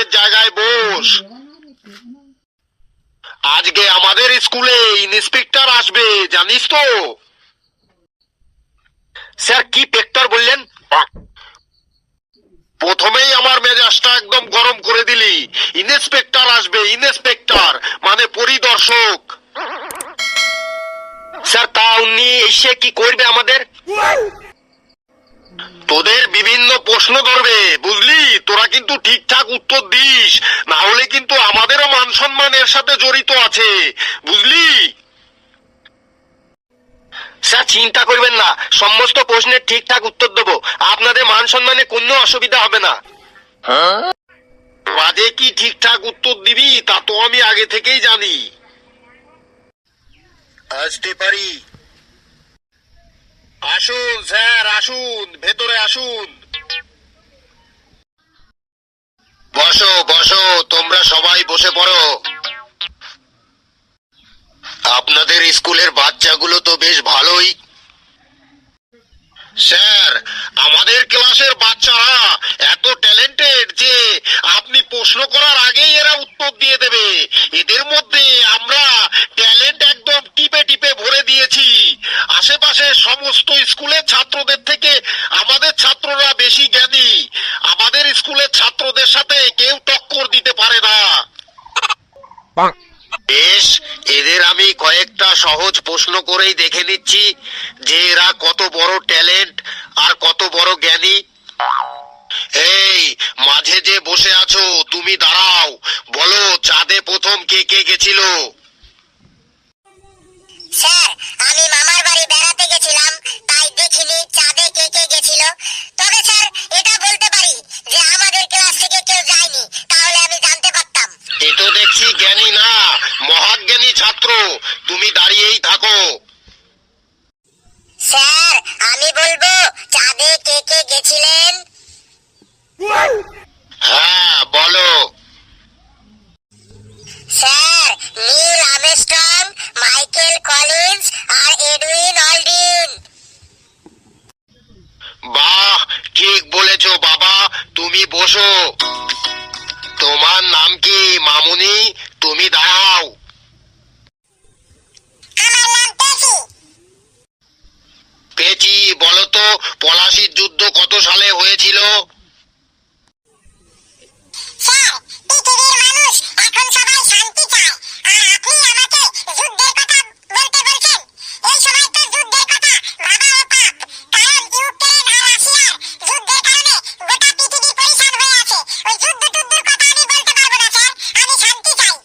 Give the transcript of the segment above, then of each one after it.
নিজের জায়গায় বস। আজকে আমাদের স্কুলে ইন্সপেক্টর আসবে, জানিস তো? স্যার, কি পেক্টর বললেন? প্রথমেই আমার মেজাজটা একদম গরম করে দিলি। ইন্সপেক্টর আসবে, ইন্সপেক্টর মানে পরিদর্শক। স্যার, তা উনি এসে কি করবে আমাদের? তোদের বিভিন্ন প্রশ্ন ধরবে বুঝলি? তোরা কিন্তু ঠিকঠাক উত্তর দিস, না হলে কিন্তু আমাদেরও মান সম্মান এর সাথে জড়িত আছে, বুঝলি? স্যার, চিন্তা করবেন না, সমস্ত প্রশ্নের ঠিকঠাক উত্তর দেবো। আপনাদের মান সম্মানে কোনো অসুবিধা হবে না। বাজে কি ঠিকঠাক উত্তর দিবি, তা তো আমি আগে থেকেই জানি। আসতে পারি। আসুন, স্যার। আসুন, ভেতরে আসুন। বসো বসো, তোমরা সবাই বসে পড়ো। আপনাদের স্কুলের বাচ্চাগুলো তো বেশ ভালোই। স্যার, আমাদের ক্লাসের বাচ্চারা এত ট্যালেন্টেড যে আপনি প্রশ্ন করার আগেই এরা উত্তর দিয়ে দেবে। এদের মধ্যে আমরা ট্যালেন্ট একদম টিপে টিপে ভরে দিয়েছি আশেপাশে সমস্ত স্কুলের ছাত্রদের থেকে আমাদের ছাত্ররা বেশি জ্ঞানী আমাদের স্কুলের ছাত্রদের সাথে কেউ টক্কর দিতে পারে না বেশ এদের আমি কয়েকটা সহজ প্রশ্ন করেই দেখে নিচ্ছি যে এরা কত বড় ট্যালেন্ট আর কত বড় জ্ঞানী। এই মাঝে যে বসে আছো তুমি দাঁড়াও। বলো চাঁদে প্রথম কে কে গেছিল? স্যার আমি মামার বাড়ি বেড়াতে গেছিলাম তাই দেখিনি চাঁদে কে কে গেছিল। তবে স্যার এটা বলতে পারি যে আমাদের ক্লাস থেকে কেউ যায়নি তাহলে আমি জানতে পারতাম। এ তো দেখছি জ্ঞানী না মহাজ্ঞানী ছাত্র। তুমি দাঁড়িয়েই থাকো স্যার আমি বলব চাঁদে কে কে গেছিলেন? হ্যাঁ বলো। Sir Neil Armstrong Michael Collins আর এডউইন অলডিন। বাহ ঠিক বলেছ বাবা তুমি বসো। তোমার নাম কি মামুনি? তুমি দাঁড়াও আমার নাম পেশি পেচি বলতো পলাশির যুদ্ধ কত সালে হয়েছিল? স্যার, পৃথিবীর মানুষ এখন সবাই শান্তি চায়, আর আপনি আমাকে যুদ্ধের কথা বলতে বলছেন এই সময় তো যুদ্ধের কথা ভাবা ও পাপ কারণ ইউক্রেন আর রাশিয়ার যুদ্ধের কারণে গোটা পৃথিবী পরিশান হয়ে আছে ওই যুদ্ধ টুদ্ধের কথা আমি বলতে পারব না স্যার আমি শান্তি চাই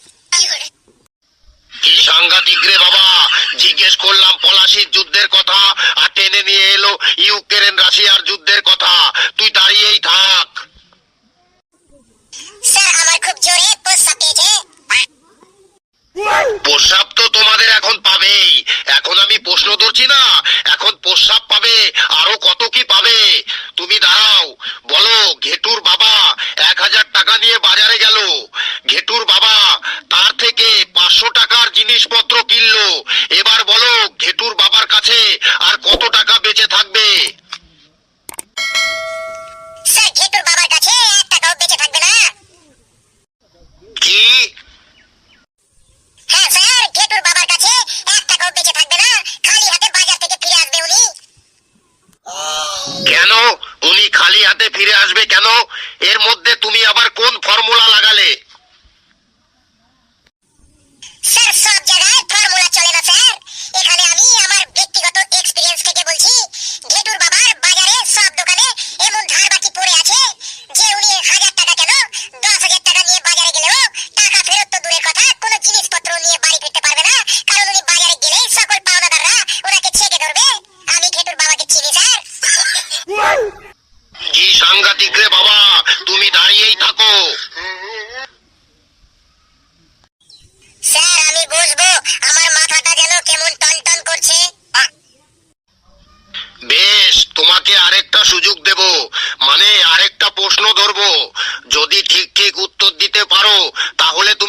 কি সাংঘাতিক রে বাবা জিজ্ঞেস করলাম পলাশির যুদ্ধের কথা আর টেনে নিয়ে এলো ইউক্রেন রাশিয়ার যুদ্ধের কথা তুই দাঁড়িয়েই থাক স্যার আমার খুব জোরে প্রস্রাব পেয়েছে প্রস্রাব তো তোমাদের এখন পাবেই এখন আমি প্রশ্ন ধরছি না এখন প্রস্রাব পাবে আরও কত কি পাবে তুমি দাঁড়াও বলো ঘেটুর বাবা এক হাজার টাকা নিয়ে বাজারে গেল ঘেটুর বাবা তার থেকে পাঁচশো টাকার জিনিসপত্র কিনলো এবার বলো ঘেটুর বাবার কাছে আর কত টাকা বেঁচে থাকবে স্যার ঘেটুর বাবার কাছে এক টাকাও বেঁচে থাকবে না কি হ্যাঁ স্যার ঘেটুর বাবার কাছে এক টাকাও বেঁচে থাকবে না। খালি হাতে বাজার থেকে ফিরে আসবে উনি। কেন? উনি খালি হাতে ফিরে আসবে কেন? এর মধ্যে তুমি আবার কোন ফর্মুলা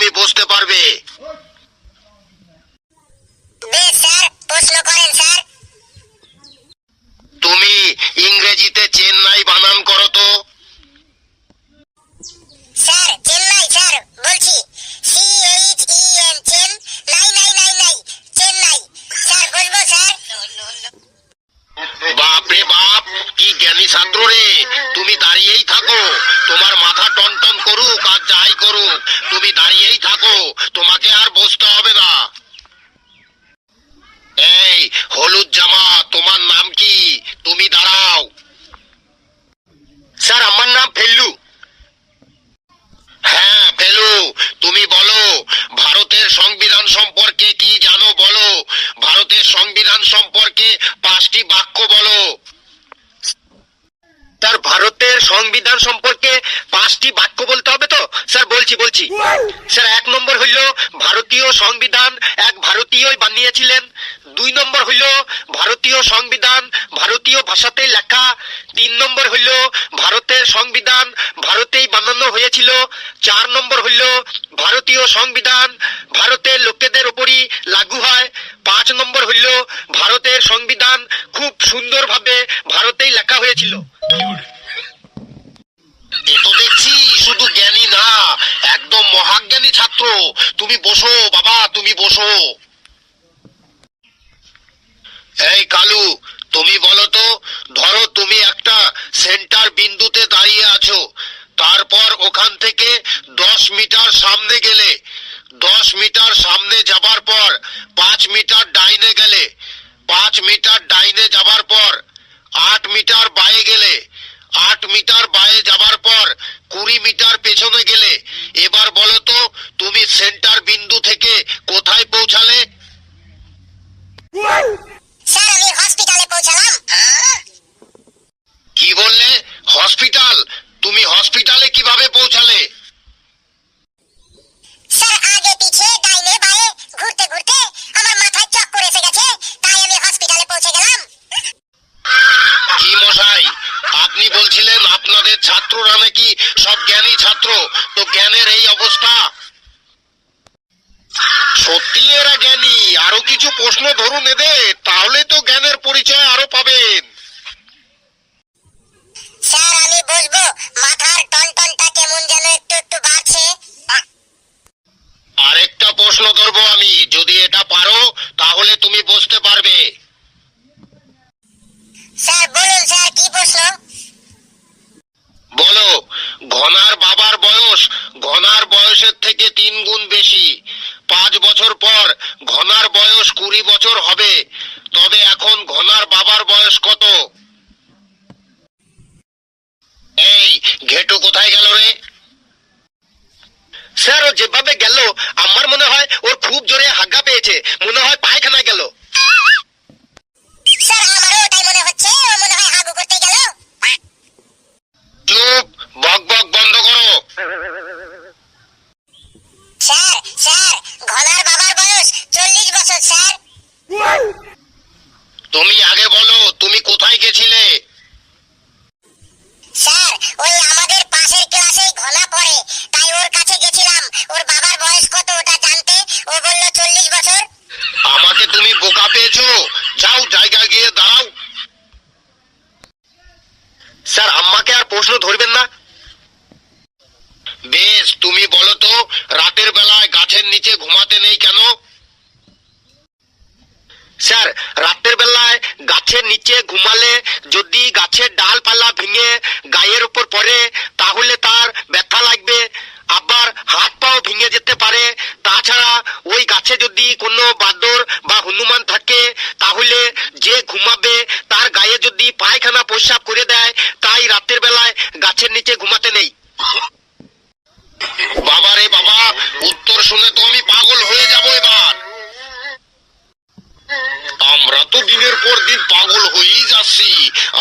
তুমি বুঝতে পারবে। তুমি ইংরেজিতে চেন্নাই বানান করো তো। বাপ রে বাপ কি জ্ঞানী ছাত্র রে। তুমি দাঁড়িয়েই থাকো। তোমার মাথা টন টন করুক আর যাই করুক তুমি দাঁড়িয়েই থাকো। তোমাকে আর বসতে হবে না। এই, হলুদ জামা, তোমার নাম কি? তুমি দাঁড়াও। স্যার, আমার নাম ফেল্লু। হ্যাঁ ফেলু তুমি বলো, ভারতের সংবিধান সম্পর্কে কি জানো বলো? ভারতের সংবিধান সম্পর্কে পাঁচটি বাক্য বলো তার ভারতের সংবিধান সম্পর্কে পাঁচটি বাক্য বলতে হবে তো? স্যার, বলছি বলছি। স্যার, এক নম্বর হইল, ভারতীয় সংবিধান এক ভারতীয়ই বানিয়েছিলেন। দুই নম্বর হইল, ভারতীয় সংবিধান ভারতীয় ভাষাতেই লেখা। তিন নম্বর হইল, ভারতের সংবিধান ভারতেই বানানো হয়েছিল। চার নম্বর হইল, ভারতীয় সংবিধান ভারতের লোকেদের উপরই লাগু হয়। পাঁচ নম্বর হইল, ভারতের সংবিধান খুব সুন্দরভাবে ভারতেই লেখা হয়েছিল। তুমি একটা সেন্টার বিন্দুতে দাঁড়িয়ে আছো, তারপর ওখান থেকে দশ মিটার সামনে গেলে, দশ মিটার সামনে যাবার পর পাঁচ মিটার ডাইনে গেলে, পাঁচ মিটার ডাইনে যাবার পর আট মিটার বায়ে গেলে আট মিটার বায়ে যাবার পর কুড়ি মিটার পেছনে গেলে এবার বলো তো তুমি সেন্টার বিন্দু থেকে কোথায় পৌঁছালে? স্যার আমি হসপিটালে পৌঁছালাম। কি বললে? হসপিটাল তুমি হসপিটালে কীভাবে পৌঁছালে? স্যার আগে পিছে ডাইনে বায়ে ঘুরতে ঘুরতে আমার মাথায় চক্কর এসে গেছে তাই আমি হসপিটালে পৌঁছে গেলাম কি মশাই আপনি বলছিলেন আপনাদের ছাত্ররা নাকি সব জ্ঞানী ছাত্র, তো জ্ঞানের এই অবস্থা? সত্যি এরা জ্ঞানী। আরও কিছু প্রশ্ন ধরুন এদের, তাহলে তো জ্ঞানের পরিচয় আরও পাবেন। স্যার, আমি বসবো মাথার টনটনটা কেমন যেন একটু একটু বাড়ছে আরেকটা প্রশ্ন ধরবো আমি যদি এটা পারো তাহলে তুমি বসতে পারবে স্যার বলুন স্যার কি প্রশ্ন বলো ঘনার বাবার বয়স ঘনার বয়সের থেকে তিন গুণ বেশি পাঁচ বছর পর ঘনার বয়স কুড়ি বছর হবে তবে এখন ঘনার বাবার বয়স কত? এই ঘেটু কোথায় গেল রে? স্যার ও যেভাবে গেল আমার মনে হয় ওর খুব জোরে হাগা পেয়েছে। মনে হয় পায়খানা গেল। চুপ বক বক বন্ধ করো। স্যার স্যার ঘনার বাবার বয়স চল্লিশ বছর স্যার। তুমি আগে বলো তুমি কোথায় গেছিলে? স্যার ওই আমাদের পাশের ক্লাসেই ঘনা পড়ে। তাই ওর কাছে গেছিলাম। ওর বাবার বয়স কত ওটা জানতে? ও বলল চল্লিশ বছর। আমাকে তুমি বোকা পেয়েছ। যাও জায়গায় গিয়ে দাঁড়াও। স্যার আম্মাকে আর প্রশ্ন ধরবেন না। বেশ তুমি বলো তো রাতের বেলায় গাছের নিচে ঘুমাতে নেই কেন? স্যার, রাতের বেলায় গাছের নিচে ঘুমালে যদি গাছের ডালপালা ভেঙে গায়ের উপর পড়ে, তাহলে তার ব্যথা লাগবে। আবার হাত পাও ভেঙে যেতে পারে। তাছাড়া ওই গাছে যদি কোনো বাদর বা হনুমান থাকে, তাহলে যে ঘুমাবে তার গায়ে যদি পায়খানা প্রস্রাব করে দেয়, তাই রাতের বেলায় গাছের নিচে ঘুমাতে নেই। বাবা রে বাবা, উত্তর শুনে তো আমি পাগল হয়ে যাব এবার। আমরা তো দিনের পর দিন পাগল হয়েই যাচ্ছি।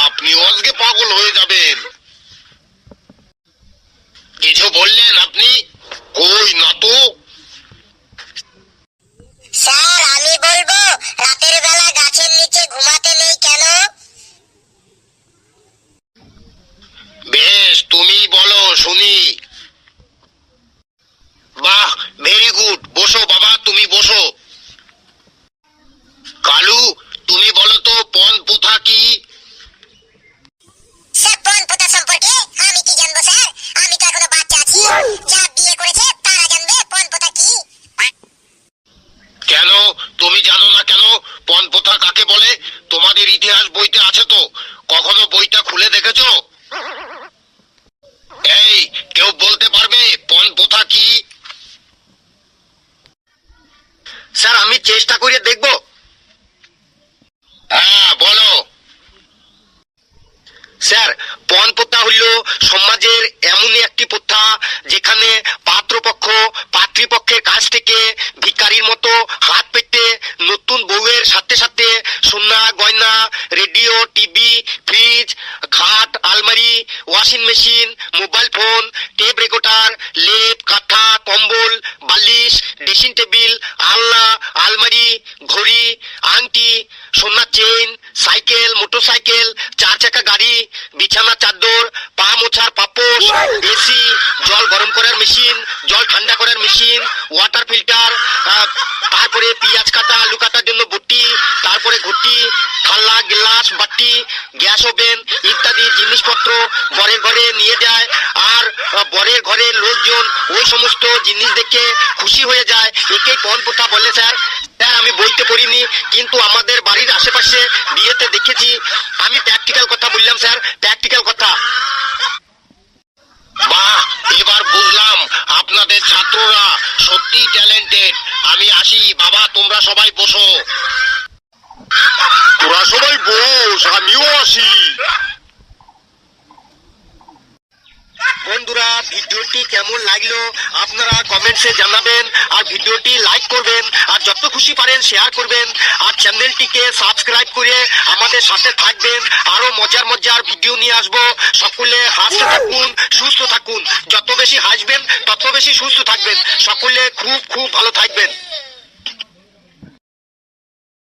আপনিও আজকে পাগল হয়ে যাবেন। কিছু বললেন আপনি কই না তো স্যার আমি বলব রাতের বেলা গাছের নিচে ঘুমাতে নেই কেন বেশ তুমি বলো শুনি বাহ ভেরি গুড বসো বাবা তুমি বসো কালু তুমি বলো তো পন প্রথা কি স্যার পণ প্রথা সম্পর্কে আমি কি জানব স্যার আমি তো এখনও বাচ্চা আছি যা বিয়ে করেছে তারা জানবে পণ প্রথা কি কেন তুমি জানো না কেন পণ প্রথা কাকে বলে তোমাদের ইতিহাস বইতে আছে তো কখনো বইটা খুলে দেখে দেখেছ এই, কেউ বলতে পারবে পণ প্রথা কি? স্যার, আমি চেষ্টা করে দেখব। হ্যাঁ বলো। স্যার, পণ প্রথা হইল সমাজের এমনই একটি প্রথা যেখানে পাত্রপক্ষ পাত্রীপক্ষের কাছ থেকে ভিকারির মতো হাত পেতে নতুন বউয়ের সাথে সাথে সোনা, গয়না washing machine mobile phone tape recorder লেপ কাঁথা কম্বল বালিশ ড্রেসিং টেবিল আলনা আলমারি ঘড়ি আংটি সোনার চেইন সাইকেল মোটরসাইকেল চার চাকা গাড়ি বিছানা চাদর পা মোছার পাপোশ এসি জল গরম করার মেশিন জল ঠান্ডা করার মেশিন ওয়াটার ফিল্টার তারপরে পেঁয়াজ কাটা আলু কাটার জন্য বটি তারপরে ঘটি থালা, গ্লাস, বাটি, গ্যাস ওভেন ইত্যাদি জিনিসপত্র বরের ঘরে নিয়ে যায়। আর বরের ঘরের লোকজন ওই সমস্ত জিনিস দেখে খুশি হয়ে যায়। একেই পণ প্রথা বলে, স্যার। স্যার, আমি বলতে পারিনি কিন্তু আমাদের বাড়ির আশেপাশে বিয়েতে দেখেছি। আমি প্র্যাকটিক্যাল কথা বললাম, স্যার প্র্যাকটিক্যাল কথা। বাহ, এবার বুঝলাম, আপনাদের ছাত্ররা সত্যি ট্যালেন্টেড আমি আসি, বাবা, তোমরা সবাই বসো। তোরা সবাই বস, আমিও আসি। বন্ধুরা, ভিডিওটি কেমন লাগল আপনারা কমেন্টসে জানাবেন, আর ভিডিওটি লাইক করবেন, আর যত খুশি পারেন শেয়ার করবেন, আর চ্যানেলটিকে সাবস্ক্রাইব করে আমাদের সাথে থাকবেন। আরও মজার মজার ভিডিও নিয়ে আসব। সকলে হাসতে থাকুন, সুস্থ থাকুন। যত বেশি হাসবেন, তত বেশি সুস্থ থাকবেন। সকলে খুব খুব ভালো থাকবেন।